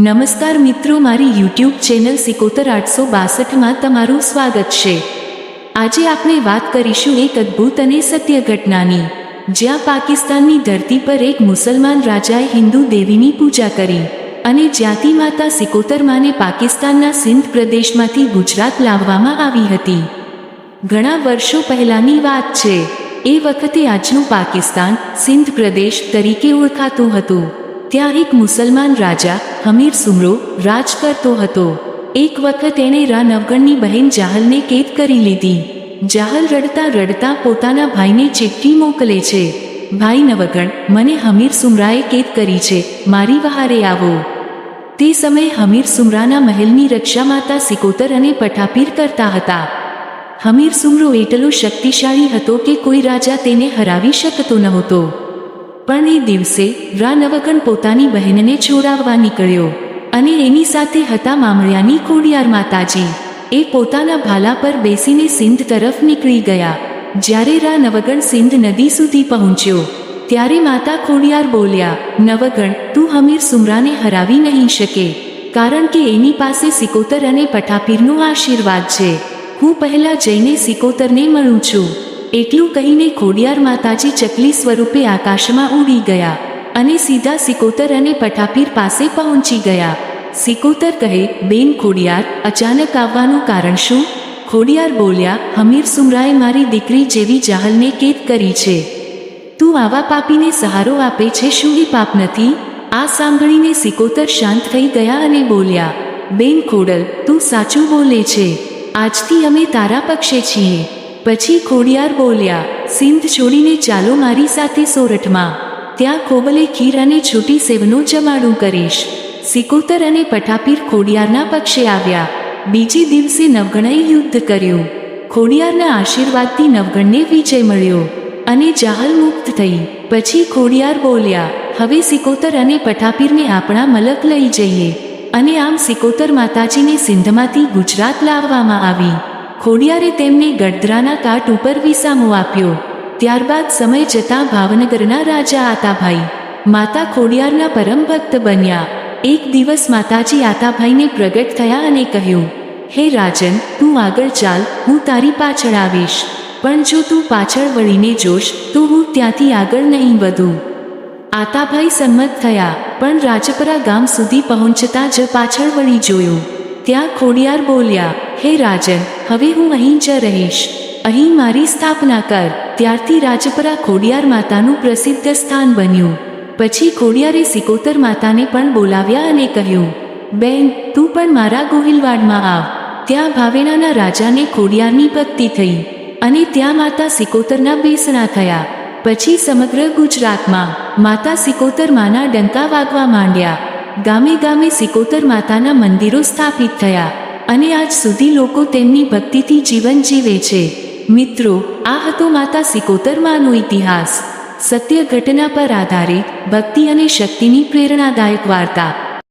નમસ્કાર મિત્રો, મારી યુટ્યુબ ચેનલ સિકોતર આઠસો બાસઠમાં તમારું સ્વાગત છે. આજે આપણે વાત કરીશું એક અદ્ભુત અને સત્ય ઘટનાની, જ્યાં પાકિસ્તાનની ધરતી પર એક મુસલમાન રાજાએ હિન્દુ દેવીની પૂજા કરી અને જ્યાંથી માતા સિકોતરમાને પાકિસ્તાનના સિંધ પ્રદેશમાંથી ગુજરાત લાવવામાં આવી હતી. ઘણા વર્ષો પહેલાની વાત છે. એ વખતે આજનું પાકિસ્તાન સિંધ પ્રદેશ તરીકે ઓળખાતું હતું. ત્યાં એક મુસલમાન રાજા હમીર સુમરો, રાજ કરતો હતો. એક વખત એણે રા નવગણની બહેન જાહલને કેદ કરી લીધી. જાહલ રડતા રડતા પોતાના ભાઈને ચિઠ્ઠી મોકલે છે. ભાઈ નવગણ, મને હમીર સુમરાએ કેદ કરી છે. મારી વહારે આવો. તે સમયે હમીર સુમરાના મહેલની રક્ષા માતા સિકોતર અને પઠાપીર કરતા હતા. હમીર સુમરો એટલો શક્તિશાળી હતો કે કોઈ રાજા તેને હરાવી શકતો નહોતો. પણ એ દિવસે રા નવગણ પોતાની બહેનને છોડાવવા નીકળ્યો અને એની સાથે હતા મામળિયાની ખોડિયાર માતાજી. એ પોતાના ભાલા પર બેસીને સિંધ તરફ નીકળી ગયા. જ્યારે રા નવગણ સિંધ નદી સુધી પહોંચ્યો, ત્યારે માતા ખોડિયાર બોલ્યા, નવગણ, તું હમીર સુમરાને હરાવી નહીં શકે, કારણ કે એની પાસે સિકોતર અને પઠાપીરનો આશીર્વાદ છે. હું પહેલા જઈને સિકોતરને મળું છું. એટલું કહીને ખોડિયાર માતાજી ચકલી સ્વરૂપે આકાશમાં ઉડી ગયા અને સીધા સિકોતર અને પઠાપીર પાસે પહોંચી ગયા. સિકોતર કહે, બેન ખોડિયાર, અચાનક આવવાનું કારણ શું ખોડિયાર બોલ્યા, હમીર સુમરાએ મારી દીકરી જેવી જાહલને કેદ કરી છે. તું આવા પાપીને સહારો આપે છે, શું એ પાપ નથી આ સાંભળીને સિકોતર શાંત થઈ ગયા અને બોલ્યા, બેન ખોડલ, તું સાચું બોલે છે. આજથી અમે તારા પક્ષે છીએ. પછી ખોડિયાર બોલ્યા, સિંધ છોડીને ચાલો મારી સાથે સોરઠમાં. ત્યાં ખોબલે ખીર અને છૂટી સેવનું જમાડું કરીશ. સિકોતર અને પઠાપીર ખોડિયારના પક્ષે આવ્યા. બીજે દિવસે નવગણાએ યુદ્ધ કર્યું. ખોડિયારના આશીર્વાદથી નવગણને વિજય મળ્યો અને જાહલ મુક્ત થઈ. પછી ખોડિયાર બોલ્યા, હવે સિકોતર અને પઠાપીરને આપણા મલક લઈ જઈએ. અને આમ સિકોતર માતાજીને સિંધમાંથી ગુજરાત લાવવામાં આવી. ખોડિયારે તેમને ગડદરાના કાટ ઉપર વિસામો આપ્યો. ત્યારબાદ સમય જતાં ભાવનગરના રાજા આતાભાઈ, માતા ખોડિયારના પરમ ભક્ત બન્યા. એક દિવસ માતાજી આતાભાઈને પ્રગટ થયા અને કહ્યું, હે રાજન, તું આગળ ચાલ, હું તારી પાછળ આવીશ. પણ જો તું પાછળ વળીને જોશ, તો હું ત્યાંથી આગળ નહીં વધું. આતાભાઈ સંમત થયા, પણ રાજપરા ગામ સુધી પહોંચતા જ પાછળ વળી જોયું. ત્યાં ખોડિયાર બોલ્યા, હે રાજન હવે હું અહીં જ રહીશ. અહીં મારી સ્થાપના કર. ત્યારથી રાજપરા ખોડિયાર માતાનું પ્રસિદ્ધ સ્થાન બન્યું. પછી ખોડિયારે સિકોતર માતાને પણ બોલાવ્યા અને કહ્યું, બેન, તું પણ મારા ગોહિલવાડમાં આવ. ત્યાં ભાવેણાના રાજાને ખોડિયારની પત્તિ થઈ અને ત્યાં માતા સિકોતરના બેસણા થયા. પછી સમગ્ર ગુજરાતમાં માતા સિકોતર માના ડંકા વાગવા માંડ્યા. ગામે ગામે સિકોતર માતાના મંદિરો સ્થાપિત થયા. અને આજ સુધી લોકો તેમની ભક્તિથી જીવન જીવે છે. મિત્રો, આ હતો માતા સિકોતરમાનો ઇતિહાસ. સત્ય ઘટના પર આધારિત ભક્તિ અને શક્તિની પ્રેરણાદાયક વાર્તા.